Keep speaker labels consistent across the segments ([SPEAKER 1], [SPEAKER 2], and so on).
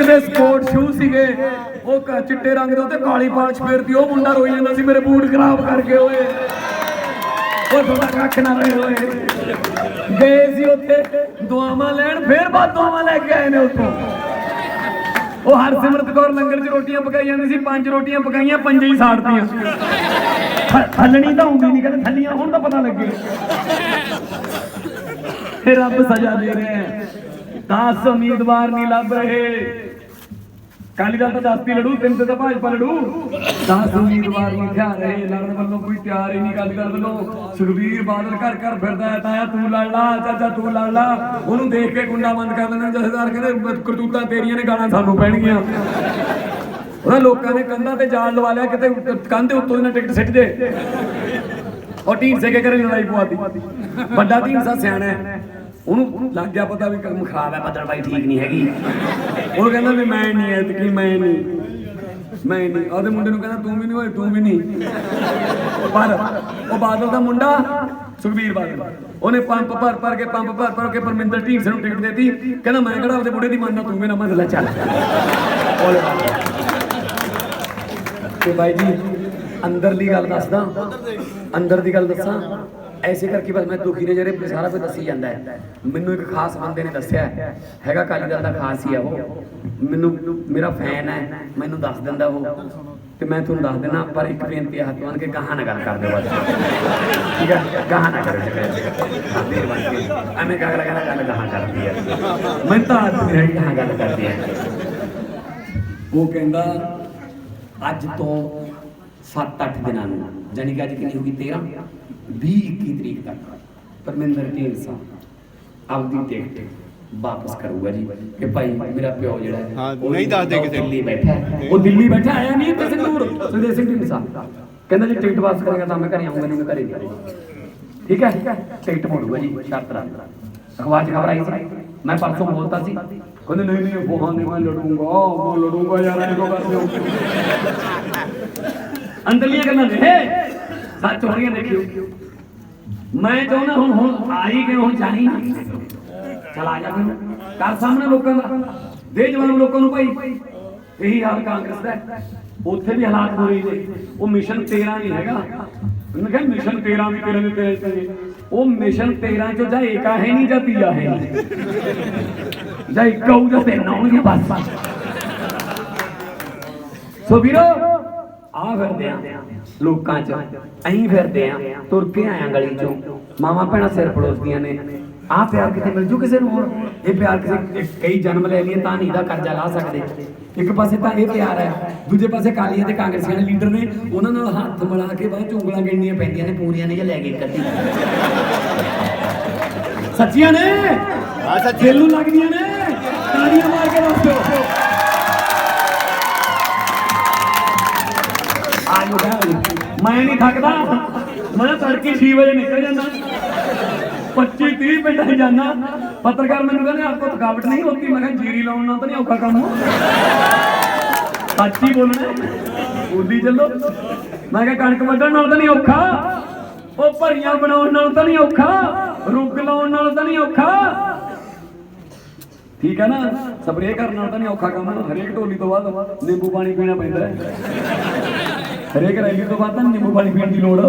[SPEAKER 1] Pink ਦੇ support shoe ਸੀਗੇ, ਉਹ ਕ- ਚਿੱਟੇ ਰੰਗ ਦੇ ਉੱਤੇ ਕਾਲੀ ਪਾਲਸ਼ ਫੇਰਦੀ, ਉਹ ਮੁੰਡਾ ਰੋਈ ਜਾਂਦਾ ਸੀ, ਮੇਰੇ ਬੂਟ ਖਰਾਬ ਕਰਕੇ ਓਏ। ਉਹ ਤੁਹਾਡਾ ਕੱਖ ਨਾ ਰਹੇ ਹੋਏ। ਗਏ ਸੀ ਉੱਥੇ, ਦੁਆਵਾਂ ਲੈਣ, ਫੇਰ ਬਾਅਦ ਦੁਆਵਾਂ ਲੈ ਕੇ ਆਏ ਨੇ ਉੱਥੋਂ। ਉਹ ਹਰਸਿਮਰਤ ਕੌਰ ਲੰਗਰ 'ਚ ਰੋਟੀਆਂ ਪਕਾਈ ਜਾਂਦੀ ਸੀ, ਪੰਜ ਰੋਟੀਆਂ ਪਕਾਈਆਂ, ਪੰਜੇ ਹੀ ਸਾੜਤੀਆਂ। ਥ- ਥੱਲਣੀ ਤਾਂ ਹੁੰਦੀ ਨਹੀਂ ਕਹਿੰਦੇ ਥੱਲੀਆਂ, ਹੁਣ ਤਾਂ ਪਤਾ ਲੱਗੇ। ਫਿਰ ਰੱਬ ਸਜ਼ਾ ਦੇ ਰਿਹਾ ਹੈ। 10 ਉਮੀਦਵਾਰ ਨਹੀਂ ਲੱਭ ਰਹੇ। ਕਾਲੀ ਦਲ ਤਾਂ ਦਸਤੀ ਲੜੂ, ਤਿੰਨ ਤੇ ਤਾਂ ਭਾਜਪਾ ਲੜੂ। 10 ਉਮੀਦਵਾਰ ਨਹੀਂ ਰਹੇ ਲੜਨ ਵੱਲੋਂ ਕੋਈ ਤਿਆਰ ਹੀ ਨਹੀਂ ਕਾਲੀ ਦਲ ਵੱਲੋਂ। ਸੁਖਬੀਰ ਬਾਦਲ ਘਰ ਘਰ ਫਿਰਦਾ ਹੈ ਤਾਇਆ ਤੂੰ ਲੜ ਲਾ ਚਾਚਾ ਤੂੰ ਲੜ ਲਾ। ਉਹਨੂੰ ਦੇਖ ਕੇ ਗੁੰਡਾ ਬੰਦ ਕਰ ਲੈਣਾ ਜਥੇਦਾਰ ਕਹਿੰਦੇ ਕਰਤੂਤਾਂ ਤੇਰੀਆਂ ਨੇ, ਗਾਲਾਂ ਸਾਨੂੰ ਪੈਣਗੀਆਂ। ਉਹਨਾਂ ਲੋਕਾਂ ਨੇ ਕੰਧਾਂ ਤੇ ਜਾਲ ਲਵਾ ਲਿਆ, ਕਿਤੇ ਕੰਧ ਦੇ ਉੱਤੋਂ ਦੀ ਟਿਕਟ ਸਿੱਟ ਦੇ। ਉਹ ਢੀਂਡ ਸੇ ਕੇ ਕਰੇ ਲੜਾਈ ਪਵਾਤੀ ਵੱਡਾ ਢੀਂਸਾ ਸਿਆਣਾ ਹੈ। ਉਹਨੂੰ ਲੱਗ ਗਿਆ ਪਤਾ ਵੀ ਕੰਮ ਖਰਾਬ ਹੈ ਬੱਦਲ ਬਾਈ ਠੀਕ ਨਹੀਂ ਹੈਗੀ। ਉਹ ਕਹਿੰਦਾ ਵੀ ਮੈਂ ਨਹੀਂ ਐ ਤੇ ਮੈਂ ਨਹੀਂ। ਮੈਂ ਨਹੀਂ। ਉਹਦੇ ਮੁੰਡੇ ਨੂੰ ਕਹਿੰਦਾ, ਤੂੰ ਵੀ ਨਹੀਂ ਹੋਏ, ਤੂੰ ਵੀ ਨਹੀਂ। ਪਰ ਉਹ ਬਾਦਲ ਦਾ ਮੁੰਡਾ, ਸੁਖਬੀਰ ਬਾਦਲ। ਉਹਨੇ ਪੰਪ ਭਰ ਭਰ ਕੇ, ਪੰਪ ਭਰ ਭਰ ਕੇ ਪਰਮਿੰਦਰ ਢੀਂਡਸੇ ਨੂੰ ਟਿਕਟ ਦੇਤੀ। ਕਹਿੰਦਾ, ਮੈਂ ਕਿਹੜਾ ਉਹਦੇ ਬੁੜੇ ਦੀ ਮੰਨਦਾ, ਤੂੰ ਵੀ ਨਾ ਮੰਨ ਲੈ, ਚੱਲ। ਬੋਲੇ ਤੇ ਬਾਈ ਜੀ, ਅੰਦਰਲੀ ਗੱਲ ਦੱਸਦਾ। ਅੰਦਰ ਦੀ ਗੱਲ ਦੱਸਾਂ। ਐਸੇ ਕਰਕੇ ਬਸ ਮੈਂ ਦੁਖੀ ਨੇ ਜਿਹੜੇ ਸਾਰਾ ਕੁਝ ਦੱਸੀ ਜਾਂਦਾ ਹੈ। ਮੈਨੂੰ ਇੱਕ ਖਾਸ ਬੰਦੇ ਨੇ ਦੱਸਿਆ ਹੈਗਾ ਕਾਲੀ ਦਲ ਦਾ ਖਾਸ ਹੀ ਆ ਉਹ। ਮੈਨੂੰ, ਮੇਰਾ ਫੈਨ ਹੈ। ਮੈਨੂੰ ਦੱਸ ਦਿੰਦਾ ਉਹ। ਤੇ ਮੈਂ ਤੁਹਾਨੂੰ ਦੱਸ ਦਿੰਦਾ, ਪਰ ਇੱਕ ਬੇਨਤੀ ਹੱਥ ਬੰਨ ਕੇ ਕਹਾਂ ਨਾ ਗੱਲ ਕਰ ਦਿਓ ਬਸ। ਠੀਕ ਹੈ? ਕਹਾਂ ਨਾ ਕਰੋ ਐਵੇਂ ਕਾਗਲਾ ਕਹਿੰਦਾ ਗੱਲ ਕਹਾਂ ਕਰਦੀ ਹੈ। ਮੈਂ ਤਾਂ ਹੱਥ ਨਹੀਂ ਹੈਗੀ ਕਹਾਂ ਗੱਲ ਕਰਦੀ ਹੈ। ਉਹ ਕਹਿੰਦਾ, ਅੱਜ ਤੋਂ 7-8 ਦਿਨਾਂ ਨੂੰ ਜਾਨੀ ਕਿ ਅੱਜ ਕਿੰਨੀ ਹੋ ਗਈ? 13 20 21 ਤਰੀਕ ਤੱਕ ਪਰਮਿੰਦਰ ਢੀਂਡਸਾ ਆਪਦੀ ਟਿਕਟ ਵਾਪਸ ਕਰੂਗਾ ਜੀ। ਕਿ ਭਾਈ ਮੇਰਾ ਪਿਓ ਜਿਹੜਾ ਹੈ
[SPEAKER 2] ਹਾਂ, ਨਹੀਂ ਦੱਸਦੇ ਕਿਸੇ।
[SPEAKER 1] ਦਿੱਲੀ ਬੈਠਾ ਹੈ। ਉਹ ਦਿੱਲੀ ਬੈਠਾ ਆਇਆ ਨਹੀਂ ਤੇ ਸੰਦੂਰ ਸੁਖਦੇਵ ਸਿੰਘ ਢੀਂਡਸਾ ਕਹਿੰਦਾ ਜੀ ਟਿਕਟ ਵਾਪਸ ਕਰੇਗਾ ਤਾਂ ਮੈਂ ਘਰੇ ਆਉਂਗਾ ਨਹੀਂ ਮੈਂ ਘਰੇ ਆਊਂਗਾ। ਠੀਕ ਹੈ? ਟਿਕਟ ਮੋੜੂਗਾ ਜੀ ਸ਼ਰਤ ਰੱਖ। ਅਖਬਾਰ 'ਚ ਖਬਰ ਆਈ ਸੀ। ਮੈਂ ਪਰਸੋਂ ਬੋਲਤਾ ਸੀ। ਕਹਿੰਦੇ ਨਹੀਂ ਨਹੀਂ ਉਹ ਨਹੀਂ ਮੈਂ ਲੜੂੰਗਾ। ਮੈਂ ਲੜੂੰਗਾ ਯਾਰ ਇਹ ਕੋ ਕਰ ਦਿਓ ਅੰਦਰਲੀਆਂ ਗੱਲਾਂ ਨੇ। ਸੱਚ ਹੋ ਰਹੀਆਂ ਦੇਖਿਓ ਮੈਂ ਚਾਹੁੰਦਾ ਹੁਣ ਹੁਣ ਆਈ ਕਿ ਹੁਣ ਜਾਣੀ ਚਲ ਆ ਜਾ ਫਿਰ। ਕਰ ਸਾਹਮਣੇ ਲੋਕਾਂ ਦਾ। ਦੇ ਜਵਾਨ ਲੋਕਾਂ ਨੂੰ ਭਾਈ। ਇਹੀ ਹਾਲ ਕਾਂਗਰਸ ਦਾ ਉੱਥੇ ਵੀ ਹਾਲਾਤ ਹੋ ਨੇ। ਉਹ ਮਿਸ਼ਨ 13 ਨਹੀਂ ਹੈਗਾ। ਉਹਨੇ ਕਿਹਾ ਮਿਸ਼ਨ 13 ਵੀ ਤੇਰੇ ਦੇ ਤੇਰੇ ਤੇ ਉਹ ਮਿਸ਼ਨ 13 ਚੋਂ ਜਾਂ ਏਕਾ ਹੈ ਨਹੀਂ ਜਾਂ ਤੀਆ ਹੈ ਨਹੀਂ। ਜਾਂ ਇੱਕ ਹੋਊ ਜਾਂ ਤਿੰਨ ਆਉਣਗੇ ਬਸ ਬਸ। ਸੋ ਵੀਰੋ ਆ ਫਿਰਦੇ ਆ। ਲੋਕਾਂ 'ਚ ਐਂ ਫਿਰਦੇ ਆ ਤੁਰ ਕੇ ਆਇਆ ਗਲੀ 'ਚੋਂ। ਮਾਮਾ ਭੈਣਾਂ ਸਿਰ ਪੜੋਸਦੀਆਂ ਨੇ। ਆ ਪਿਆਰ ਕਿਤੇ ਮਿਲ ਜੂ ਕਿਸੇ ਨੂੰ ਹੋਰ ਇਹ ਪਿਆਰ ਕਿਸੇ ਕਈ ਜਨਮ ਲੈ ਲਈਏ ਤਾਂ ਨਹੀਂ ਦਾ ਕਰਜ਼ਾ ਲਾ ਸਕਦੇ। ਇੱਕ ਪਾਸੇ ਤਾਂ ਇਹ ਪਿਆਰ ਹੈ ਦੂਜੇ ਪਾਸੇ ਕਾਲੀਆਂ ਤੇ ਕਾਂਗਰਸੀਆਂ ਦੇ ਲੀਡਰ ਨੇ ਉਹਨਾਂ ਨਾਲ ਹੱਥ ਮਿਲਾ ਕੇ ਬਾਅਦ ਚ ਉਂਗਲਾਂ ਗਿਣਨੀਆਂ ਪੈਂਦੀਆਂ ਨੇ ਪੂਰੀਆਂ ਨੇ ਜਾਂ ਲੈ ਕੇ ਕੱਢੀ ਸੱਚੀਆਂ ਨੇ?
[SPEAKER 2] ਆ ਸੱਚੀ
[SPEAKER 1] ਨੂੰ ਲੱਗਦੀਆਂ ਨੇ? ਤਾੜੀਆਂ ਮਾਰ ਕੇ ਦੱਸੋ ਮੈਂ ਨਹੀਂ ਥੱਕਦਾ। ਮੈਂ ਤੜਕੇ 6 ਵਜੇ ਨਿਕਲ ਜਾਂਦਾ। 25 30 ਪਿੰਡਾਂ ਜਾਂਦਾ। ਪੱਤਰਕਾਰ ਮੈਨੂੰ ਕਹਿੰਦੇ, ਆਪਕੋ ਥਕਾਵਟ ਨਹੀਂ ਹੋਤੀ? ਮੈਂ ਕਿਹਾ, ਜੀਰੀ ਲਾਉਣ ਨਾਲ ਤਾਂ ਨਹੀਂ ਔਖਾ ਕੰਮ। ਸੱਚ ਹੀ ਬੋਲਣਾ ਬੋਲੀ ਚੱਲੋ। ਮੈਂ ਕਿਹਾ, ਕਣਕ ਵੱਢਣ ਨਾਲ ਤਾਂ ਨਹੀਂ ਔਖਾ? ਉਹ ਭਰੀਆਂ ਬਣਾਉਣ ਨਾਲ ਤਾਂ ਨਹੀਂ ਔਖਾ? ਰੁੱਗ ਲਾਉਣ ਨਾਲ ਤਾਂ ਨਹੀਂ ਔਖਾ? ਠੀਕ ਹੈ ਨਾ? ਸਪਰੇਅ ਕਰਨ ਨਾਲ ਤਾਂ ਨਹੀਂ ਔਖਾ ਕੰਮ। ਹਰੇਕ ਢੋਲੀ ਤੋਂ ਬਾਅਦ ਨਿੰਬੂ ਪਾਣੀ ਪੀਣਾ ਪੈਂਦਾ ਹੈ। ਹਰੇਕ ਰੈਲੀ ਤੋਂ ਬਾਅਦ ਤਾਂ ਨਿੰਬੂ ਪਾਣੀ ਪੀਣ ਦੀ ਲੋੜ।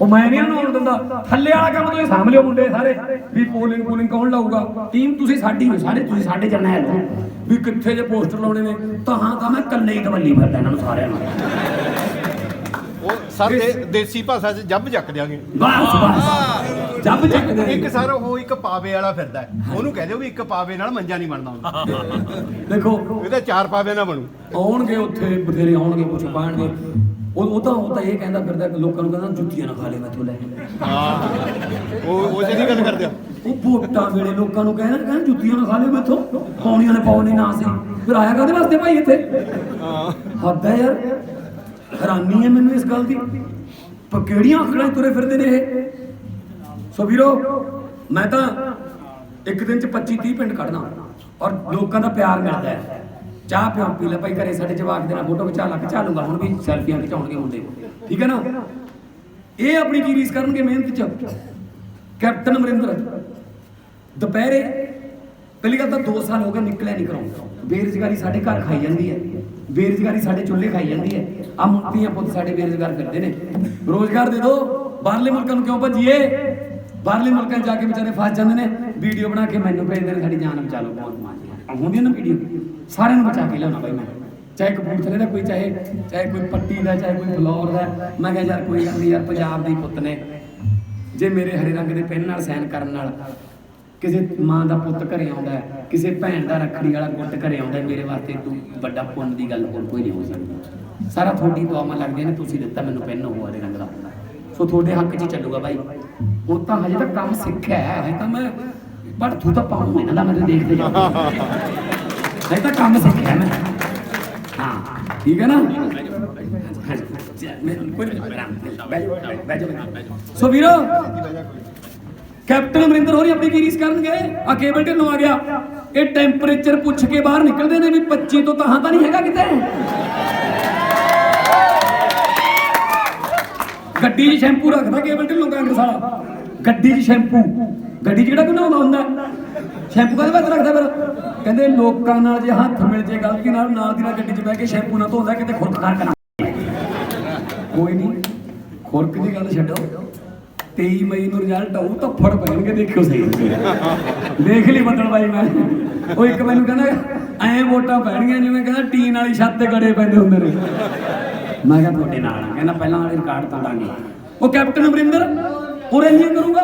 [SPEAKER 1] ਉਹ ਮੈਂ ਨਹੀਂ ਉਹਨੂੰ ਦਿੰਦਾ। ਥੱਲੇ ਵਾਲਾ ਕੰਮ ਤੁਸੀਂ ਸਾਂਭ ਲਿਓ ਮੁੰਡੇ ਸਾਰੇ। ਵੀ ਪੋਲਿੰਗ ਪੋਲਿੰਗ ਕੌਣ ਲਾਊਗਾ? ਟੀਮ ਤੁਸੀਂ ਸਾਡੀ ਹੋ ਸਾਰੇ ਤੁਸੀਂ ਸਾਡੇ ਜਰਨੈਲ ਹੋ। ਵੀ ਕਿੱਥੇ ਜੇ ਪੋਸਟਰ ਲਾਉਣੇ ਨੇ ਤਾਂ ਹਾਂ ਤਾਂ ਮੈਂ ਇਕੱਲੇ ਹੀ ਦਵੱਲੀ ਫਿਰਦਾ ਇਹਨਾਂ ਨੂੰ ਸਾਰਿਆਂ ਨੂੰ।
[SPEAKER 2] ਉਹ ਸਰ ਦੇਸੀ ਭਾਸ਼ਾ 'ਚ ਜੱਬ ਚੱਕ ਦਿਆਂਗੇ।
[SPEAKER 1] ਬਸ ਬਸ। ਜੱਬ ਚੱਕ ਦੇ
[SPEAKER 2] ਇੱਕ ਸਰ ਉਹ ਇੱਕ ਪਾਵੇ ਵਾਲਾ ਫਿਰਦਾ ਹੈ। ਉਹਨੂੰ ਕਹਿ ਦਿਓ ਵੀ ਇੱਕ ਪਾਵੇ ਨਾਲ ਮੰਜਾ ਨਹੀਂ ਬਣਦਾ ਹੁੰਦਾ
[SPEAKER 1] ਦੇਖੋ
[SPEAKER 2] ਇਹਦਾ ਚਾਰ ਪਾਵੇ ਨਾਲ ਬਣੂ।
[SPEAKER 1] ਆਉਣਗੇ ਉੱਥੇ ਬਥੇਰੇ ਆਉਣਗੇ ਕੁਝ ਪਾਣਗੇ। ਉਹ ਉਹ ਤਾਂ ਉਹ ਤਾਂ ਇਹ ਕਹਿੰਦਾ ਫਿਰਦਾ ਕਿ ਲੋਕਾਂ ਨੂੰ ਕਹਿੰਦਾ ਜੁੱਤੀਆਂ ਨਾ ਖਾ ਲੈ ਮੈਥੋਂ ਲੈ। ਕੇ
[SPEAKER 2] ਹਾਂ। ਉਹ ਉਹ ਜਿਹਦੀ ਗੱਲ ਕਰਦੇ ਆ।
[SPEAKER 1] ਉਹ ਵੋਟਾਂ ਵੇਲੇ ਲੋਕਾਂ ਨੂੰ ਕਹਿੰਦਾ ਕਹਿੰਦਾ ਜੁੱਤੀਆਂ ਨਾ ਖਾ ਲੈ ਮੈਥੋਂ। ਪਾਉਣੀਆਂ ਨੇ ਪਾਉਣੀ ਨਾ ਸੀ ਫਿਰ ਆਇਆ ਕਾਹਦੇ ਵਾਸਤੇ ਭਾਈ ਇੱਥੇ?
[SPEAKER 2] ਹਾਂ।
[SPEAKER 1] ਹੱਦ ਹੈ ਯਾਰ। ਹੈਰਾਨੀ ਹੈ ਮੈਨੂੰ ਇਸ ਗੱਲ ਦੀ। ਪਰ ਕਿਹੜੀਆਂ 'ਚ ਤੁਰੇ ਫਿਰਦੇ ਨੇ ਇਹ? ਸੋ ਵੀਰੋ, ਮੈਂ ਤਾਂ ਇੱਕ ਦਿਨ 'ਚ 25 30 ਪਿੰਡ ਕੱਢਦਾ ਔਰ ਲੋਕਾਂ ਦਾ ਪਿਆਰ ਮਿਲਦਾ ਹੈ। ਚਾਹ ਪਿਓ ਪੀ ਲੈ ਭਾਈ, ਘਰੇ ਸਾਡੇ ਜਵਾਕ ਦੇ ਨਾਲ ਫੋਟੋ ਖਿਚਾ ਲਾ ਖਿਚਾ ਲੂੰਗਾ ਹੁਣ ਵੀ ਸੈਲਫੀਆਂ ਖਿਚਾਉਣਗੇ ਮੁੰਡੇ। ਠੀਕ ਹੈ ਨਾ? ਇਹ ਆਪਣੀ ਕੀ ਰੀਸ ਕਰਨਗੇ ਮਿਹਨਤ 'ਚ? ਕੈਪਟਨ ਅਮਰਿੰਦਰ। ਦੁਪਹਿਰੇ, ਪਹਿਲੀ ਗੱਲ ਤਾਂ 2 ਸਾਲ ਹੋ ਗਏ ਨਿਕਲਿਆ ਨਹੀਂ ਕਰਾਉਂਦਾ ਬੇਰੁਜ਼ਗਾਰੀ ਸਾਡੇ ਘਰ ਖਾਈ ਜਾਂਦੀ ਹੈ। ਬੇਰੁਜ਼ਗਾਰੀ ਸਾਡੇ ਚੁੱਲ੍ਹੇ ਖਾਈ ਜਾਂਦੀ ਹੈ। ਆ ਮੁੱਤੀਆਂ ਪੁੱਤ ਸਾਡੇ ਬੇਰੁਜ਼ਗਾਰ ਫਿਰਦੇ ਨੇ। ਰੋਜ਼ਗਾਰ ਦੇ ਦਿਓ ਬਾਹਰਲੇ ਮੁਲਕਾਂ ਨੂੰ ਕਿਉਂ ਭੱਜੀਏ? ਬਾਹਰਲੇ ਮੁਲਕਾਂ 'ਚ ਜਾ ਕੇ ਵਿਚਾਰੇ ਫਸ ਜਾਂਦੇ ਨੇ। ਵੀਡੀਓ ਬਣਾ ਕੇ ਮੈਨੂੰ ਭੇਜਦੇ ਨੇ ਸਾਡੀ ਜਾਨ ਬਚਾ ਲਓ, ਬਹੁਤ ਮਾਂ ਹੁੰਦੀ ਨਾ ਵੀਡੀਓ, ਸਾਰਿਆਂ ਨੂੰ ਬਚਾ ਕੇ ਲਿਆਉਣਾ ਬਾਈ ਮੈਂ। ਚਾਹੇ ਕਪੂਰਥਲੇ ਦਾ ਕੋਈ, ਚਾਹੇ ਚਾਹੇ ਕੋਈ ਪੱਟੀ ਦਾ, ਚਾਹੇ ਕੋਈ ਫਲੋਰ ਦਾ। ਮੈਂ ਕਿਹਾ ਯਾਰ ਕੋਈ ਗੱਲ ਨਹੀਂ ਯਾਰ, ਪੰਜਾਬ ਦੇ ਪੁੱਤ ਨੇ। ਜੇ ਮੇਰੇ ਹਰੇ ਰੰਗ ਦੇ ਪੈਨ ਨਾਲ ਸਾਈਨ ਕਰਨ ਨਾਲ ਕਿਸੇ ਮਾਂ ਦਾ ਪੁੱਤ ਘਰੇ ਆਉਂਦਾ ਕਿਸੇ ਭੈਣ ਦਾ ਰੱਖੜੀ ਵਾਲਾ ਗੁੱਟ ਘਰੇ ਆਉਂਦਾ ਮੇਰੇ ਵਾਸਤੇ ਤੂੰ ਵੱਡਾ ਪੁੰਨ ਦੀ ਗੱਲ ਹੋਰ ਕੋਈ ਨਹੀਂ ਹੋ ਸਕਦੀ। ਸਾਰਾ ਤੁਹਾਡੀ ਦੁਆਵਾਂ ਲੱਗਦੀਆਂ ਨੇ, ਤੁਸੀਂ ਦਿੱਤਾ ਮੈਨੂੰ ਪੈਨ ਉਹ ਹਰੇ ਰੰਗ ਦਾ। ਸੋ ਤੁਹਾਡੇ ਹੱਕ 'ਚ ਚੱਲੂਗਾ ਬਾਈ। ਉਹ ਤਾਂ ਹਜੇ ਤੱਕ ਕੰਮ ਸਿੱਖਿਆ ਹੈ, ਹਜੇ ਤਾਂ ਮੈਂ ਪਰ ਤੂੰ ਤਾਂ ਪਾਉਂ ਇਹਨਾਂ ਦਾ ਮੈਨੂੰ ਦੇਖਦੇ ਜਾ। ਹਜੇ ਤਾਂ ਕੰਮ ਸਿੱਖਿਆ ਮੈਂ। ਹਾਂ, ਠੀਕ ਹੈ ਨਾ? ਸੋ ਵੀਰੋ, ਕੈਪਟਨ ਅਮਰਿੰਦਰ ਹੋਰੀ ਆਪਣੀ ਕੀ ਰੀਸ ਕਰਨਗੇ ਆ ਕੇਬਲ ਢਿੱਲੋਂ ਆ ਗਿਆ। ਇਹ ਟੈਂਪਰੇਚਰ ਪੁੱਛ ਕੇ ਬਾਹਰ ਨਿਕਲਦੇ ਨੇ ਵੀ 25 ਤੋਂ ਤਾਂ ਤਾਂ ਨਹੀਂ ਹੈਗਾ ਕਿਤੇ। ਗੱਡੀ 'ਚ ਸ਼ੈਂਪੂ ਰੱਖਦਾ ਕੇਬਲ ਢਿੱਲੋਂ ਕਾਂਗਰਸ ਵਾਲਾ। ਗੱਡੀ 'ਚ ਸ਼ੈਂਪੂ। ਗੱਡੀ 'ਚ ਕਿਹੜਾ ਕੋਈ ਨਹਾਉਂਦਾ ਹੁੰਦਾ? ਸ਼ੈਂਪੂ ਕਦੇ ਵਾਸਤੇ ਰੱਖਦਾ ਫਿਰ? ਕਹਿੰਦੇ ਲੋਕਾਂ ਨਾਲ ਜੇ ਹੱਥ ਮਿਲ ਜੇ ਗਲਤੀ ਨਾਲ ਨਾਲ ਦੀ ਨਾਲ ਗੱਡੀ 'ਚ ਬਹਿ ਕੇ ਸ਼ੈਂਪੂ ਨਾ ਧੋਂਦਾ, ਕਿਤੇ ਖੁਰਕ ਕਰ ਕਰਾਂ ਕੋਈ ਨਹੀਂ ਖੁਰਕ ਦੀ ਗੱਲ ਛੱਡੋ। 23 ਮਈ ਨੂੰ ਰਿਜ਼ਲਟ ਆਊ ਤਾਂ ਫੜ ਪੈਣਗੇ, ਦੇਖਿਓ ਸਹੀ। ਦੇਖ ਲਈ ਬੱਦਲ ਬਾਈ ਮੈਂ। ਉਹ ਇੱਕ ਮੈਨੂੰ ਕਹਿੰਦਾ, ਐਂ ਵੋਟਾਂ ਪੈਣਗੀਆਂ ਜਿਵੇਂ ਕਹਿੰਦਾ ਟੀਨ ਵਾਲੀ ਛੱਤ ਤੇ ਗੜੇ ਪੈਂਦੇ ਹੁੰਦੇ ਨੇ। ਮੈਂ ਕਿਹਾ ਤੁਹਾਡੇ ਨਾਲ ਕਹਿੰਦਾ ਪਹਿਲਾਂ ਵਾਲੇ ਰਿਕਾਰਡ ਤੋੜਾਂਗੇ। ਉਹ ਕੈਪਟਨ ਅਮਰਿੰਦਰ? ਉਹ ਇੰਨੀ ਕਰੂਗਾ।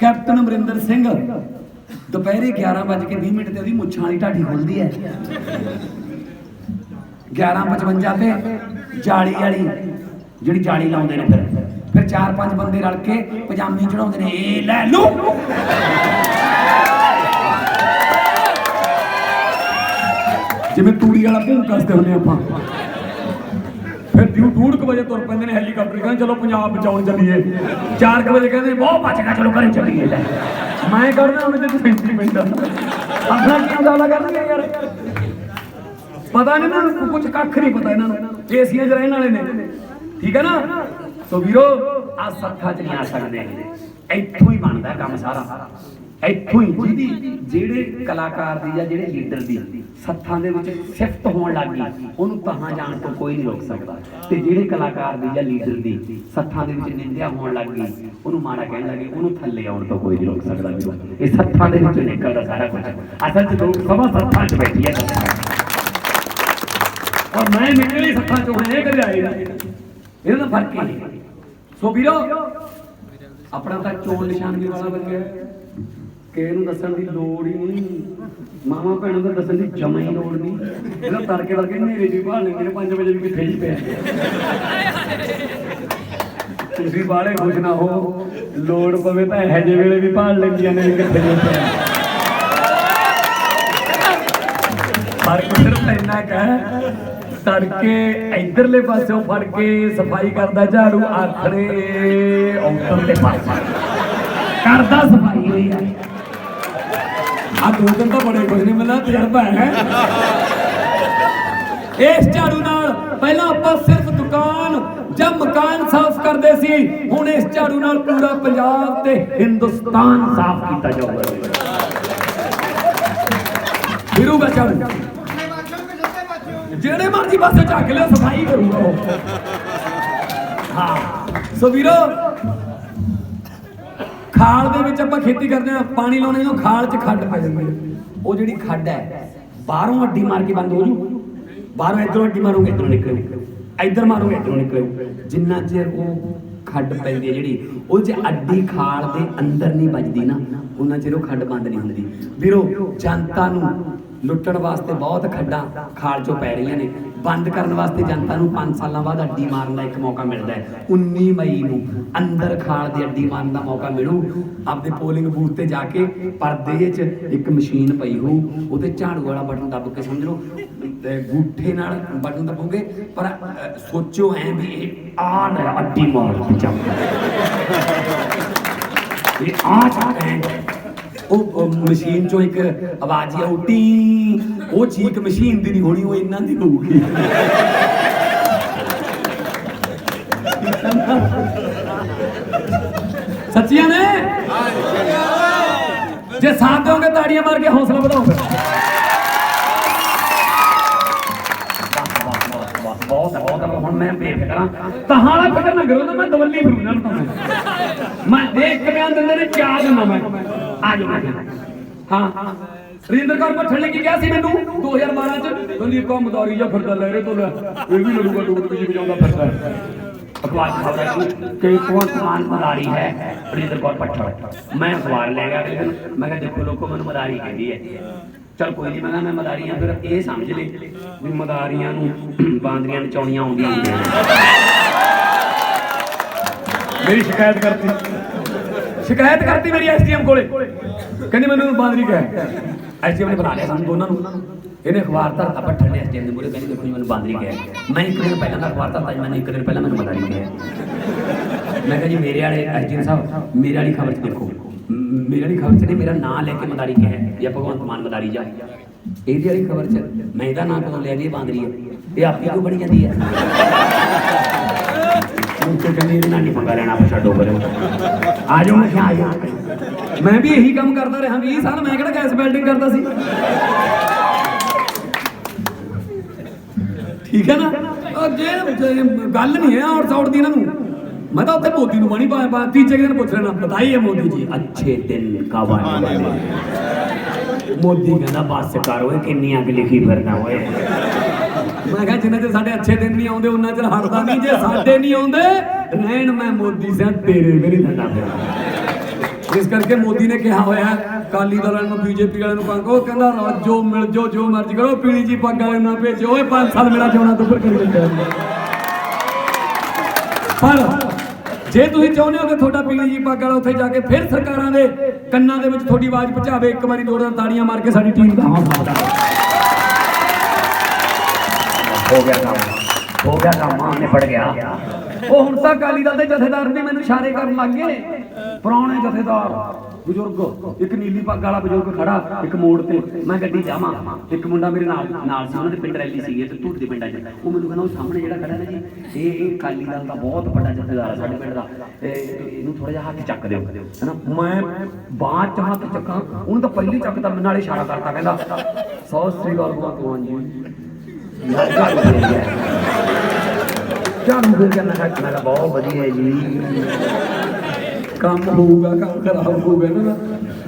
[SPEAKER 1] ਕੈਪਟਨ ਅਮਰਿੰਦਰ ਸਿੰਘ, ਦੁਪਹਿਰੇ 11:20 ਮਿੰਟ ਤੇ ਉਹਦੀ ਮੁੱਛਾਂ ਵਾਲੀ ਢਾਡੀ ਖੁੱਲਦੀ ਹੈ। 11:55 ਤੇ ਜਾਲੀ ਵਾਲੀ, ਜਿਹੜੀ ਜਾਲੀ ਲਾਉਂਦੇ ਨੇ ਫਿਰ। ਫਿਰ ਚਾਰ ਪੰਜ ਬੰਦੇ ਰਲ ਕੇ ਪਜਾਮੀ ਚੜਾਉਂਦੇ ਨੇ ਇਹ ਲੈ ਲੂ ਜਿਵੇਂ ਤੂੜੀ ਵਾਲਾ ਭੂੰ ਕੱਸਦੇ ਹੁੰਦੇ ਆਪਾਂ। ਡੂਢ ਕੁ ਵਜੇ ਤੁਰ ਪੈਂਦੇ ਨੇ ਹੈਲੀਕਾਪਟਰ ਕਹਿੰਦੇ ਚਲੋ ਪੰਜਾਬ ਬਚਾਉਣ ਚੱਲੀਏ। 4 ਵਜੇ ਕਹਿੰਦੇ, ਬਹੁਤ ਬਚ ਗਿਆ, ਚਲੋ ਘਰੇ ਚੱਲੀਏ, ਲੈ। ਮੈਂ ਕਰਦਾ, ਉਹਨੇ ਤੇ ਸੈਂਟੀਮੈਂਟ ਆਪਣਾ ਕੀ ਅੰਦਾਜ਼ਾ ਕਰਨਗੇ ਯਾਰ? ਪਤਾ ਨਹੀਂ ਨਾ ਕੁਝ ਕੱਖ ਨਹੀਂ ਪਤਾ ਇਹਨਾਂ ਨੂੰ। ਏਸੀਆਂ 'ਚ ਰਹਿਣ ਵਾਲੇ ਨੇ। ਠੀਕ ਹੈ ਨਾ? ਸੋ ਵੀਰੋ ਆ ਸੱਥਾਂ 'ਚ ਨਹੀਂ ਆ ਸਕਦੇ ਇੱਥੋਂ ਹੀ ਬਣਦਾ ਕੰਮ ਸਾਰਾ। ਇੱਥੋਂ ਹੀ। ਜਿਹਦੀ ਜਿਹੜੇ ਕਲਾਕਾਰ ਦੀ ਜਾਂ ਜਿਹੜੇ ਲੀਡਰ ਦੀ ਸੱਥਾਂ ਦੇ ਵਿੱਚ ਸਿਫਤ ਹੋਣ ਲੱਗ ਗਈ। ਉਹਨੂੰ ਤਹਾਂ ਜਾਣ ਤੋਂ ਕੋਈ ਨਹੀਂ ਰੋਕ ਸਕਦਾ। ਤੇ ਜਿਹੜੇ ਕਲਾਕਾਰ ਦੀ ਜਾਂ ਲੀਡਰ ਦੀ ਸੱਥਾਂ ਦੇ ਵਿੱਚ ਨਿੰਦਿਆ ਹੋਣ ਲੱਗ ਗਈ, ਉਹਨੂੰ ਮਾੜਾ ਕਹਿਣ ਲੱਗੇ, ਉਹਨੂੰ ਥੱਲੇ ਆਉਣ ਤੋਂ ਕੋਈ ਨਹੀਂ ਰੋਕ ਸਕਦਾ ਵੀਰੋ ਇਹ ਸੱਥਾਂ ਦੇ ਵਿੱਚੋਂ ਨਿਕਲਦਾ ਸਾਰਾ ਕੁਝ ਅਸਲ 'ਚ ਲੋਕ ਸਭਾ ਸੱਥਾਂ 'ਚ ਬੈਠੀ ਹੈ ਔਰ ਮੈਂ ਨਿਕਲੀ ਸੱਥਾਂ ਚੋਂ ਇਹ ਕਦੇ ਆਏ ਇਹਦਾ ਫ਼ਰਕ ਹੀ ਨਹੀਂ। ਸੋ ਵੀਰੋ, ਆਪਣਾ ਤਾਂ ਚੋਣ ਨਿਸ਼ਾਨਗੀ ਵਾਲਾ ਬਣ ਗਿਆ। ਕਿ ਇਹਨੂੰ ਦੱਸਣ ਦੀ ਲੋੜ ਹੀ ਨਹੀਂ। ਮਾਮਾ ਭੈਣਾਂ ਦਾ ਦੱਸਣ ਦੀ ਜਮਾ ਹੀ ਲੋੜ ਨਹੀਂ। ਇਹਦਾ ਤੜਕੇ ਵਰਗੇ ਹਨੇਰੇ ਜੀ ਬਾਹਰ ਲੈਂਦੇ ਨੇ 5 ਵਜੇ ਵੀ ਕਿੱਥੇ ਹੀ ਪਿਆ ਤੁਸੀਂ ਬਾਲੇ ਖੁਸ਼ ਨਾ ਹੋ। ਲੋੜ ਪਵੇ ਤਾਂ ਇਹੋ ਜਿਹੇ ਵੇਲੇ ਵੀ ਭਾਲ ਲੈਂਦੀਆਂ ਨੇ ਵੀ ਕਿੱਥੇ ਜੋ ਪਿਆ ਫ਼ਰਕ ਸਿਰਫ ਇੰਨਾ ਕੁ ਤੜਕੇ ਇਧਰਲੇ ਪਾਸਿਓਂ ਫੜ ਕੇ ਸਫ਼ਾਈ ਕਰਦਾ ਝਾੜੂ ਆਖਰੇ ਔਂਤਰ ਦੇ ਪਾਸੇ ਕਰਦਾ ਸਫ਼ਾਈ ਹੋਈ ਹੈ ਆ ਦੋ ਦਿਨ ਤਾਂ ਬੜੇ ਕੁਝ ਨਹੀਂ ਮਿਲਦਾ ਤਜਰਬਾ ਹੈ। ਇਸ ਝਾੜੂ ਨਾਲ ਪਹਿਲਾਂ ਆਪਾਂ ਸਿਰਫ ਦੁਕਾਨ ਜਾਂ ਮਕਾਨ ਸਾਫ਼ ਕਰਦੇ ਸੀ, ਹੁਣ ਇਸ ਝਾੜੂ ਨਾਲ ਪੂਰਾ ਪੰਜਾਬ ਤੇ ਹਿੰਦੁਸਤਾਨ ਸਾਫ਼ ਕੀਤਾ ਜਾਊਗਾ। ਫਿਰੂਗਾ ਝਾੜੂ। ਜਿਹੜੇ ਮਰਜ਼ੀ ਪਾਸੇ ਝੱਕ ਲਿਓ, ਸਫ਼ਾਈ ਕਰੂਗਾ ਹਾਂ। ਸੋ ਵੀਰੋ ਖਾਲ ਦੇ ਵਿੱਚ ਆਪਾਂ ਖੇਤੀ ਕਰਦੇ ਆ ਪਾਣੀ ਲਾਉਣੇ ਨੂੰ ਖਾਲ 'ਚ ਖੱਡ ਪੈ ਜਾਂਦੀ ਹੈ। ਉਹ ਜਿਹੜੀ ਖੱਡ ਹੈ, ਬਾਹਰੋਂ ਅੱਡੀ ਮਾਰ ਕੇ ਬੰਦ ਹੋ ਜੂ। ਬਾਹਰੋਂ ਇਧਰੋਂ ਅੱਡੀ ਮਾਰੋਗੇ, ਇਧਰੋਂ ਨਿਕਲੂ। ਇਧਰ ਮਾਰੋਗੇ, ਇਧਰੋਂ ਨਿਕਲੂ। ਜਿੰਨਾ ਚਿਰ ਉਹ ਖੱਡ ਪੈਂਦੀ ਹੈ ਜਿਹੜੀ, ਉਹ ਜੇ ਅੱਡੀ ਖਾਲ ਦੇ ਅੰਦਰ ਨਹੀਂ ਵੱਜਦੀ ਨਾ, ਉਹਨਾਂ ਚਿਰ ਉਹ ਖੱਡ ਬੰਦ ਨਹੀਂ ਹੁੰਦੀ। ਵੀਰੋ, ਜਨਤਾ ਨੂੰ ਲੁੱਟਣ ਵਾਸਤੇ ਬਹੁਤ ਖੱਡਾਂ ਖਾਲ ਚੋਂ ਪੈ ਰਹੀਆਂ ਨੇ। ਬੰਦ ਕਰਨ ਵਾਸਤੇ ਜਨਤਾ ਨੂੰ 5 ਸਾਲਾਂ ਬਾਅਦ ਅੱਡੀ ਮਾਰਨ ਦਾ ਇੱਕ ਮੌਕਾ ਮਿਲਦਾ ਹੈ। 19 ਮਈ ਨੂੰ ਅੰਦਰ ਖਾਲ ਦੀ ਅੱਡੀ ਮਾਰਨ ਦਾ ਮੌਕਾ ਮਿਲੂ। ਆਪਦੇ ਪੋਲਿੰਗ ਬੂਥ ਤੇ ਜਾ ਕੇ ਪਰਦੇ 'ਚ ਇੱਕ ਮਸ਼ੀਨ ਪਈ ਹੋਊ। ਉਹਤੇ ਝਾੜੂ ਵਾਲਾ ਬਟਨ ਦੱਬ ਕੇ ਸਮਝ ਲਓ। ਗੂਠੇ ਨਾਲ ਬਟਨ ਦੱਬੋਗੇ, ਪਰ ਸੋਚੋ ਐ ਵੀ ਇਹ ਆ ਅੱਡੀ ਮਾਰ ਚੱਲ ਇਹ ਆ ਚਾਹੇ ਉਹ ਉਹ ਮਸ਼ੀਨ ਚੋਂ ਇੱਕ ਆਵਾਜ਼ ਹੀ ਆਉਟੀ ਉਹ ਚੀਕ ਮਸ਼ੀਨ ਦੀ ਨਹੀਂ ਹੋਣੀ, ਉਹ ਇਹਨਾਂ ਦੀ ਹੋਊਗੀ। ਸੱਚੀਆਂ ਨੇ? ਜੇ ਸਾਥ ਦਿਓਗੇ, ਤਾੜੀਆਂ ਮਾਰ ਕੇ ਹੌਸਲਾ ਵਧਾਓਗੇ। ਬਹੁਤ ਬਹੁਤ ਹੁਣ ਮੈਂ ਬੇਫਿਕਰ ਤਹਾਲਾ ਫਿਕਰ ਨਾ ਕਰੋ ਨਾ, ਮੈਂ ਦਵੱਲੀ ਫਿਰੂ ਨਾਲ ਮੈਂ। ਦੇਖ ਕੇ ਬਿਆਨ ਦਿੰਦੇ ਨੇ, ਚਾਹ ਦਿੰਦਾ ਮੈਂ। ਆ ਜਾਓ। ਹਾਂ ਰਿੰਦਰ ਕੌਰ ਪੱਠਣ ਲੱਗੀ ਗਿਆ ਸੀ ਮੈਨੂੰ? 2012 ਚ? ਕਹਿੰਦੀ ਕੰਮਦਾਰੀ ਜਾਂ ਫਿਰਦਾ ਲਹਿਰੇ ਤੋਂ ਲੈ ਇਹ ਵੀ ਲੜੂਗਾ ਡੂਬ ਜੀ ਵਜਾਉਂਦਾ ਫਿਰਦਾ ਅਖਬਾਰ ਖਬਰ ਆਈ ਕਿ ਕੌਣ ਸਮਾਨ ਮਦਾਰੀ ਹੈ ਰਿੰਦਰ ਕੌਰ ਪੱਠਣ ਮੈਂ ਅਖਬਾਰ ਲੈ ਗਿਆ ਅਗਲੇ ਮੈਂ ਕਿਹਾ, ਦੇਖੋ ਲੋਕੋ, ਮੈਨੂੰ ਮਦਾਰੀ ਕਹਿੰਦੀ ਹੈ। ਚਲ ਕੋਈ ਨਹੀਂ, ਮੈਂ ਕਿਹਾ, ਮੈਂ ਮਦਾਰੀਆਂ ਫਿਰ ਇਹ ਸਮਝ ਲਈ ਵੀ ਮਦਾਰੀਆਂ ਨੂੰ ਬਾਂਦਰੀਆਂ ਨਚਾਉਣੀਆਂ ਆਉਂਦੀਆਂ ਮੇਰੀ ਸ਼ਿਕਾਇਤ ਕਰਤੀ। ਸ਼ਿਕਾਇਤ ਕਰਤੀ ਮੇਰੀ ਐਸਟੀਐਮ ਕੋਲੇ। ਕਹਿੰਦੀ ਮੈਨੂੰ ਬਾਂਦਰੀ ਕਹਿ। ਐਸਟੀਐਮ ਨੇ ਬੁਲਾ ਲਿਆ ਸਾਨੂੰ ਦੋਨਾਂ ਨੂੰ। ਇਹਨੇ ਅਖਬਾਰ ਧਰਤਾ ਪੱਠਣ ਨੇ ਐਸਟੀਐਮ ਦੇ ਮੂਹਰੇ। ਕਹਿੰਦੀ ਦੇਖੋ ਮੈਨੂੰ ਬਾਂਦਰੀ ਕਹਿ। ਮੈਂ ਇੱਕ ਦਿਨ ਪਹਿਲਾਂ ਦਾ ਅਖਬਾਰ ਧਰਤਾ ਜੀ, ਮੈਨੂੰ ਇੱਕ ਦਿਨ ਪਹਿਲਾਂ ਮੈਨੂੰ ਮਦਾਰੀ ਕਿਹਾ। ਮੈਂ ਕਿਹਾ ਜੀ, ਮੇਰੇ ਵਾਲੇ ਐਸਟੀਐਮ ਸਾਹਿਬ, ਮੇਰੇ ਵਾਲੀ ਖਬਰ 'ਚ ਦੇਖੋ। ਮੇਰੇ ਵਾਲੀ ਖਬਰ 'ਚ ਨਹੀਂ, ਮੇਰਾ ਨਾਂ ਲੈ ਕੇ ਮਦਾਰੀ ਕਹਿ ਜਾਂ ਭਗਵੰਤ ਮਾਨ ਮਦਾਰੀ ਜਾ। ਇਹਦੀ ਵਾਲੀ ਖਬਰ 'ਚ ਮੈਂ ਇਹਦਾ ਨਾਂ ਕਦੋਂ ਲੈ ਜੀ ਬਾਂਦਰੀ ਹੈ। ਇਹ ਆਪੀ ਕਿਉਂ ਬਣੀ ਜਾਂਦੀ ਹੈ? ਮੁੰਡੇ ਕਹਿੰਦੇ ਇਹਦੇ ਨਾਲ ਨਹੀਂ ਪੰਗਾ ਲੈਣਾ ਆਪਾਂ ਛੱਡੋ ਪਰੇ। ਆ ਜਾਓ ਮੈਂ ਕਿਹਾ ਆ ਜਾਓ। ਮੈਂ ਵੀ ਇਹੀ ਕੰਮ ਕਰਦਾ ਰਿਹਾ 20 ਸਾਲ ਮੈਂ ਕਿਹੜਾ ਗੈਸ ਬਿਲਡਿੰਗ ਕਰਦਾ ਸੀ। ਠੀਕ ਹੈ ਨਾ? ਅੱਗੇ ਗੱਲ ਨਹੀਂ ਹੈ ਔਰ ਸੌੜ ਦੀ ਇਹਨਾਂ ਨੂੰ। ਮੈਂ ਤਾਂ ਉੱਥੇ ਮੋਦੀ ਨੂੰ ਬਣੀ ਪਾ ਪਾ ਤੀਜੇ ਦਿਨ ਪੁੱਛ ਲੈਣਾ ਬਤਾਈਏ ਮੋਦੀ ਜੀ? ਅੱਛੇ ਦਿਨ ਕਬ ਆਣੇ ਵਾਲੇ ਮੋਦੀ? ਕਹਿੰਦਾ ਬਸ ਕਰ ਓਏ ਕਿੰਨੀ ਅੱਗ ਲਿਖੀ ਫਿਰਦਾ ਓਏ। ਮੈਂ ਕਿਹਾ ਜਿੰਨੇ ਤੇ ਸਾਡੇ ਅੱਛੇ ਦਿਨ ਨਹੀਂ ਆਉਂਦੇ ਉਹਨਾਂ ਚਿਰ ਹਟਦਾ ਨਹੀਂ। ਜੇ ਸਾਡੇ ਨਹੀਂ ਆਉਂਦੇ, ਰਹਿਣ ਮੈਂ ਮੋਦੀ ਸਿਆ ਤੇਰੇ ਵੀ ਨਹੀਂ ਦਿੰਦਾ ਇਸ ਕਰਕੇ ਮੋਦੀ ਨੇ ਕਿਹਾ ਹੋਇਆ ਕਾਲੀ ਦਲਾਂ ਨੂੰ, ਬੀਜੇਪੀ ਵਾਲਿਆਂ ਨੂੰ ਪੰਗ ਕਹਿੰਦਾ, ਰਾਜੋ ਮਿਲ ਜੋ ਜੋ ਮਰਜ਼ੀ ਕਰੋ, ਪੀਲੀ ਜੀ ਪੱਗ ਵਾਲੇ ਨਾ ਭੇਜੋ। ਓਏ 5 ਸਾਲ ਮੇਰਾ ਜਿਉਣਾ ਤੋਂ ਉੱਪਰ ਕਰੀ ਜਾਂਦਾ ਪਰ ਜੇ ਤੁਸੀਂ ਚਾਹੁੰਦੇ ਹੋ ਕਿ ਤੁਹਾਡਾ ਪੀਲੀ ਜੀ ਪੱਗ ਵਾਲਾ ਉੱਥੇ ਜਾ ਕੇ ਫਿਰ ਸਰਕਾਰਾਂ ਦੇ ਕੰਨਾਂ ਦੇ ਵਿੱਚ ਤੁਹਾਡੀ ਆਵਾਜ਼ ਪਹੁੰਚਾਵੇ, ਇੱਕ ਵਾਰੀ ਦੋ ਦੋ ਤਾੜੀਆਂ ਮਾਰ ਕੇ ਸਾਡੀ ਟੀਮ ਦਾ ਹੌਸਲਾ ਵਧਾਓ ਹੋ ਗਿਆ ਕੰਮ, ਹੋ ਗਿਆ ਕੰਮ ਆਨੇ ਪੜ ਗਿਆ। ਉਹ ਹੁਣ ਤਾਂ ਅਕਾਲੀ ਦਲ ਦੇ ਜਥੇਦਾਰ ਵੀ ਮੈਨੂੰ ਇਸ਼ਾਰੇ ਕਰਨ ਲੱਗ ਗਏ ਪੁਰਾਣੇ ਜਥੇਦਾਰ, ਬਜ਼ੁਰਗ, ਇੱਕ ਨੀਲੀ ਪੱਗ ਵਾਲਾ ਬਜ਼ੁਰਗ ਖੜਾ, ਇੱਕ ਮੋੜ ਤੇ, ਮੈਂ ਗੱਡੀ ਜਾਵਾਂ। ਇੱਕ ਮੁੰਡਾ ਮੇਰੇ ਨਾਲ ਨਾਲ ਸੀ, ਉਹਨਾਂ ਦੇ ਪਿੰਡ ਰੈਲੀ ਸੀ ਤੇ ਧੂੜ ਦੇ ਪਿੰਡਾਂ 'ਚ ਉਹ ਮੈਨੂੰ ਕਹਿੰਦਾ, ਉਹ ਸਾਹਮਣੇ ਜਿਹੜਾ ਖੜਾ ਨਾ ਜੀ, ਇਹ ਇਹ ਦਲ ਦਾ ਬਹੁਤ ਵੱਡਾ ਜਥੇਦਾਰ ਹੈ ਸਾਡੇ ਪਿੰਡ ਦਾ। ਤੇ ਇਹਨੂੰ ਥੋੜਾ ਜਿਹਾ ਹੱਥ ਚੱਕ ਦਿਓ। ਹੈਨਾ ਮੈਂ ਬਾਅਦ ਚ ਹੱਥ ਚੱਕਾਂ, ਉਹਨੂੰ ਤਾਂ ਪਹਿਲੀ ਚੱਕਦਾ ਮੇਰੇ ਨਾਲੇ ਇਸ਼ਾਰਾ ਕਰਤਾ, ਕਹਿੰਦਾ ਸੌ ਸ੍ਰੀ ਅਕਾਲ ਭਗਵਾਨ ਜੀ। ਕੰਮ ਫਿਰ ਕਰਨਾ ਹੈ, ਮੈਂ ਕਿਹਾ ਬਹੁਤ ਵਧੀਆ ਜੀ। ਕੰਮ ਹੋਊਗਾ, ਕੰਮ ਖਰਾਬ ਹੋਊਗਾ ਨਾ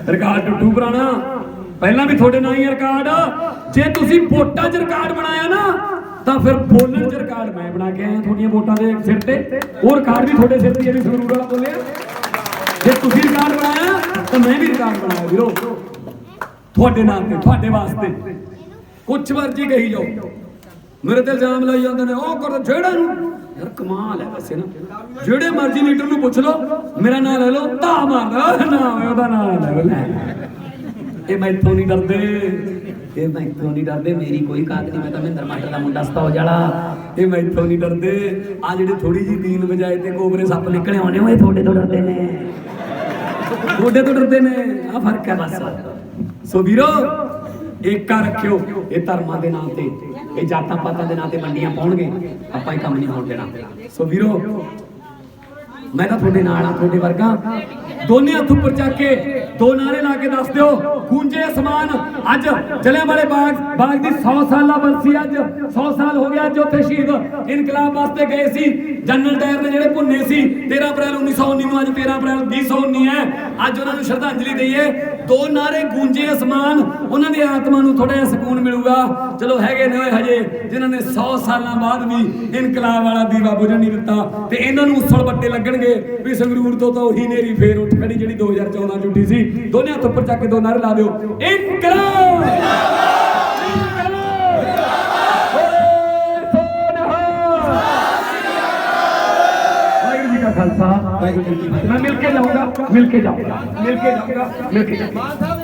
[SPEAKER 1] ਰਿਕਾਰਡ ਟੁੱਟੂ ਪੁਰਾਣਾ। ਪਹਿਲਾਂ ਵੀ ਤੁਹਾਡੇ ਨਾਲ ਹੀ ਰਿਕਾਰਡ। ਜੇ ਤੁਸੀਂ ਵੋਟਾਂ 'ਚ ਰਿਕਾਰਡ ਬਣਾਇਆ ਨਾ, ਤਾਂ ਫਿਰ ਬੋਲਣ 'ਚ ਰਿਕਾਰਡ ਮੈਂ ਬਣਾ ਕੇ ਆਇਆ ਤੁਹਾਡੀਆਂ ਵੋਟਾਂ ਦੇ ਸਿਰ ਤੇ। ਉਹ ਰਿਕਾਰਡ ਵੀ ਤੁਹਾਡੇ ਸਿਰ ਤੇ ਜਿਹੜੀ ਸੰਗਰੂਰ ਵਾਲਾ ਬੋਲਿਆ। ਜੇ ਤੁਸੀਂ ਰਿਕਾਰਡ ਬਣਾਇਆ, ਤਾਂ ਮੈਂ ਵੀ ਰਿਕਾਰਡ ਬਣਾਇਆ ਵੀਰੋ। ਤੁਹਾਡੇ ਨਾਮ ਤੇ, ਤੁਹਾਡੇ ਵਾਸਤੇ। ਕੁਛ ਵਰਜ਼ੀ ਕਹੀ ਜਾਓ। ਮੇਰੇ ਤੇ ਇਲਜ਼ਾਮ ਲਾਈ ਜਾਂਦੇ ਨੇ, ਉਹ ਕਰ ਜਿਹੜਾ ਨੂੰ, ਯਾਰ ਕਮਾਲ ਹੈ ਵੈਸੇ ਨਾ। ਜਿਹੜੇ ਮਰਜ਼ੀ ਲੀਡਰ ਨੂੰ ਪੁੱਛ ਲਓ, ਮੇਰਾ ਨਾਮ ਲੈ ਲਓ, ਧਾ ਮਾਰਦਾ ਨਾ ਉਹਦਾ ਨਾਮ ਲੈ ਲੈ। ਇਹ ਮੈਥੋਂ ਨਹੀਂ ਡਰਦੇ। ਇਹ ਮੈਥੋਂ ਨਹੀਂ ਡਰਦੇ, ਮੇਰੀ ਕੋਈ ਕਾਤ ਨਹੀਂ, ਮੈਂ ਤਾਂ ਮਹਿੰਦਰ ਮਾਸਟਰ ਦਾ ਮੁੰਡਾ ਸਤੌਜ ਵਾਲਾ ਇਹ ਮੈਥੋਂ ਨਹੀਂ ਡਰਦੇ। ਆ ਜਿਹੜੇ ਥੋੜੀ ਜੀ ਦੀਨ ਵਜਾਏ ਤੇ ਕੋਬਰੇ ਸੱਪ ਨਿਕਲੇ ਆਉਣੇ, ਉਹ ਇਹ ਤੁਹਾਡੇ ਤੋਂ ਡਰਦੇ ਨੇ। ਤੁਹਾਡੇ ਤੋਂ ਡਰਦੇ ਨੇ। ਆ ਫ਼ਰਕ ਹੈ ਬਸ। ਸੋ ਵੀਰੋ ਏਕਾ ਰੱਖਿਓ, ਇਹ ਧਰਮਾਂ ਦੇ ਨਾਂ ਤੇ, ਇਹ ਜਾਤਾਂ ਪਾਤਾਂ ਦੇ ਨਾਂ ਤੇ ਮੰਡੀਆਂ ਪਾਉਣਗੇ, ਆਪਾਂ ਇਹ ਕੰਮ ਨਹੀਂ ਹੋਣ ਦੇਣਾ। ਸੋ ਵੀਰੋ ਮੈਂ ਤਾਂ ਤੁਹਾਡੇ ਨਾਲ ਆ, ਤੁਹਾਡੇ ਵਰਗਾ। ਦੋਨੇ ਹੱਥ ਉੱਪਰ ਚੱਕ ਕੇ ਦੋ ਨਾਰੇ ਲਾ ਕੇ ਦੱਸ ਦਿਓ, ਗੂੰਜੇ ਅਸਮਾਨ। ਅੱਜ ਜਲਿਆਂ ਵਾਲੇ ਬਾਗ ਬਾਗ ਦੀ 100 ਸਾਲਾ ਬਰਸੀ ਅੱਜ। 100 ਸਾਲ ਹੋ ਗਿਆ ਅੱਜ ਉੱਥੇ ਸ਼ਹੀਦ। ਇਨਕਲਾਬ ਵਾਸਤੇ ਗਏ ਸੀ। ਜਨਰਲ ਡਾਇਰ ਨੇ ਜਿਹੜੇ ਭੁੰਨੇ ਸੀ 13 ਅਪ੍ਰੈਲ 1919 ਨੂੰ ਅੱਜ 13 ਅਪ੍ਰੈਲ 2019 ਹੈ। ਅੱਜ ਉਹਨਾਂ ਨੂੰ ਸ਼ਰਧਾਂਜਲੀ ਦਈਏ। ਦੋ ਨਾਰੇ ਗੂੰਜੇ ਅਸਮਾਨ। ਉਹਨਾਂ ਦੀ ਆਤਮਾ ਨੂੰ ਥੋੜਾ ਜਿਹਾ ਸਕੂਨ ਮਿਲੂਗਾ। ਚਲੋ ਹੈਗੇ ਨੇ ਓਏ ਹਜੇ, ਜਿਨ੍ਹਾਂ ਨੇ 100 ਸਾਲਾਂ ਬਾਅਦ ਵੀ ਇਨਕਲਾਬ ਵਾਲਾ ਦੀਵਾ ਬੁਝਣ ਨਹੀਂ ਦਿੱਤਾ। ਤੇ ਇਹਨਾਂ ਨੂੰ ਉਸਲ ਵੱਟੇ ਲੱਗਣਗੇ ਵੀ ਸੰਗਰੂਰ ਤੋਂ ਤਾਂ ਉਹੀ ਨੇਰੀ ਫੇਰ ਉੱਠ ਖੜੀ ਜਿਹੜੀ 2014 ਚ ਉੱਠੀ ਸੀ। ਦੋਨੇ ਹੱਥ ਉੱਪਰ ਚੱਕ ਕੇ ਦੋ ਨਾਰੇ ਲਾ ਦਿਓ। ਇਨਕਲਾਬ! ਇਨਕਲਾਬ ਓਏ ਸੋਨਹਾ ਵਾਹਿਗੁਰੂ ਜੀ ਕਾ ਖਾਲਸਾ ਵਾਹਿਗੁਰੂ ਜੀ ਕੀ ਫਤਿਹ। ਮੈਂ ਮਿਲ ਕੇ ਜਾਊਂਗਾ ਮਿਲ ਕੇ ਜਾਊਂਗਾ ਮਿਲ ਕੇ ਜਾਊਂਗਾ। ਮਿਲ ਕੇ ਜਾਊਂਗਾ